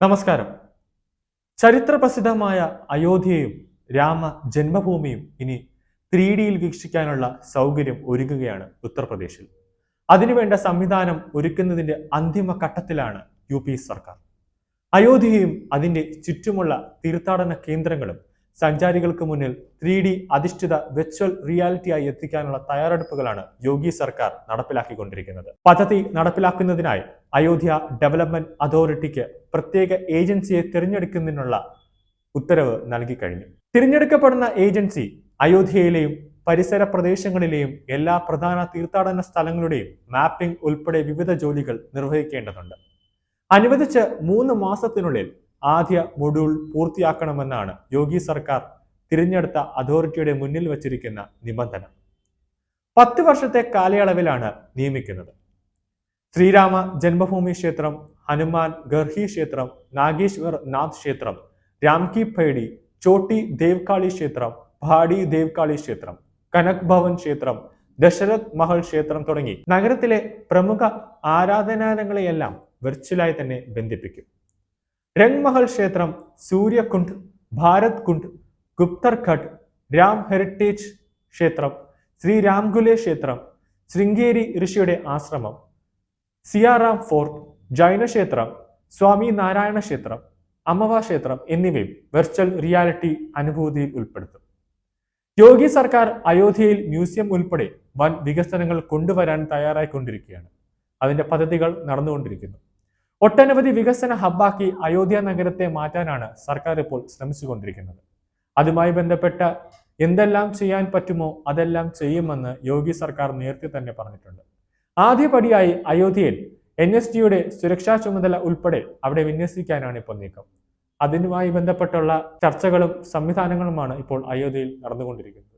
നമസ്കാരം. ചരിത്ര പ്രസിദ്ധമായ അയോധ്യയും രാമ ജന്മഭൂമിയും ഇനി ത്രീ ഡിയിൽ വീക്ഷിക്കാനുള്ള സൗകര്യം ഒരുങ്ങുകയാണ് ഉത്തർപ്രദേശിൽ. അതിനുവേണ്ട സംവിധാനം ഒരുക്കുന്നതിന്റെ അന്തിമ ഘട്ടത്തിലാണ് യു സർക്കാർ. അയോധ്യയും അതിന്റെ ചുറ്റുമുള്ള തീർത്ഥാടന കേന്ദ്രങ്ങളും സഞ്ചാരികൾക്ക് മുന്നിൽ ത്രീ ഡി അധിഷ്ഠിത വെർച്വൽ റിയാലിറ്റിയായി എത്തിക്കാനുള്ള തയ്യാറെടുപ്പുകളാണ് യോഗി സർക്കാർ നടപ്പിലാക്കിക്കൊണ്ടിരിക്കുന്നത്. പദ്ധതി നടപ്പിലാക്കുന്നതിനായി അയോധ്യ ഡെവലപ്മെന്റ് അതോറിറ്റിക്ക് പ്രത്യേക ഏജൻസിയെ തിരഞ്ഞെടുക്കുന്നതിനുള്ള ഉത്തരവ് നൽകി കഴിഞ്ഞു. തിരഞ്ഞെടുക്കപ്പെടുന്ന ഏജൻസി അയോധ്യയിലെയും പരിസര പ്രദേശങ്ങളിലെയും എല്ലാ പ്രധാന തീർത്ഥാടന സ്ഥലങ്ങളുടെയും മാപ്പിംഗ് ഉൾപ്പെടെ വിവിധ ജോലികൾ നിർവഹിക്കേണ്ടതുണ്ട്. അനുവദിച്ച് മൂന്ന് മാസത്തിനുള്ളിൽ ആദ്യ മൊഡ്യൂൾ പൂർത്തിയാക്കണമെന്നാണ് യോഗി സർക്കാർ തിരഞ്ഞെടുത്ത അതോറിറ്റിയുടെ മുന്നിൽ വച്ചിരിക്കുന്ന നിബന്ധന. പത്ത് വർഷത്തെ കാലയളവിലാണ് നിയമിക്കുന്നത്. ശ്രീരാമ ജന്മഭൂമി ക്ഷേത്രം ഹനുമാൻ ഗർഹി ക്ഷേത്രം നാഗേശ്വർ നാഥ് ക്ഷേത്രം രാംകി ഭൈഡി ചോട്ടി ദേവ്കാളി ക്ഷേത്രം ഭാഡി ദേവ്കാളി ക്ഷേത്രം കനക് ഭവൻ ക്ഷേത്രം ദശരഥ് മഹൽ ക്ഷേത്രം തുടങ്ങി നഗരത്തിലെ പ്രമുഖ ആരാധനാലയങ്ങളെയെല്ലാം വെർച്വലായി തന്നെ ബന്ധിപ്പിക്കും. രംഗ് മഹൽ ക്ഷേത്രം സൂര്യകുണ്ട് ഭാരത് കുണ്ട് ഗുപ്തർഘട്ട് രാം ഹെറിറ്റേജ് ക്ഷേത്രം ശ്രീ രാംഗുലെ ക്ഷേത്രം ശൃംഗേരി ഋഷിയുടെ ആശ്രമം സിയാറാം ഫോർട്ട് ജൈന ക്ഷേത്രം സ്വാമി നാരായണ ക്ഷേത്രം അമ്മവ ക്ഷേത്രം എന്നിവയും വെർച്വൽ റിയാലിറ്റി അനുഭൂതിയിൽ ഉൾപ്പെടുത്തും. യോഗി സർക്കാർ അയോധ്യയിൽ മ്യൂസിയം ഉൾപ്പെടെ വൻ വികസനങ്ങൾ കൊണ്ടുവരാൻ തയ്യാറായിക്കൊണ്ടിരിക്കുകയാണ്. അതിന്റെ പദ്ധതികൾ നടന്നുകൊണ്ടിരിക്കുന്നു. ഒട്ടനവധി വികസന ഹബ്ബാക്കി അയോധ്യ നഗരത്തെ മാറ്റാനാണ് സർക്കാർ ഇപ്പോൾ ശ്രമിച്ചുകൊണ്ടിരിക്കുന്നത്. അതുമായി ബന്ധപ്പെട്ട എന്തെല്ലാം ചെയ്യാൻ പറ്റുമോ അതെല്ലാം ചെയ്യുമെന്ന് യോഗി സർക്കാർ നേരത്തെ തന്നെ പറഞ്ഞിട്ടുണ്ട്. ആദ്യപടിയായി അയോധ്യയിൽ എൻ എസ് ടിയുടെ സുരക്ഷാ ചുമതല ഉൾപ്പെടെ അവിടെ വിന്യസിക്കാനാണ് ഇപ്പോൾ നീക്കം. അതിനുമായി ബന്ധപ്പെട്ടുള്ള ചർച്ചകളും സംവിധാനങ്ങളുമാണ് ഇപ്പോൾ അയോധ്യയിൽ നടന്നുകൊണ്ടിരിക്കുന്നത്.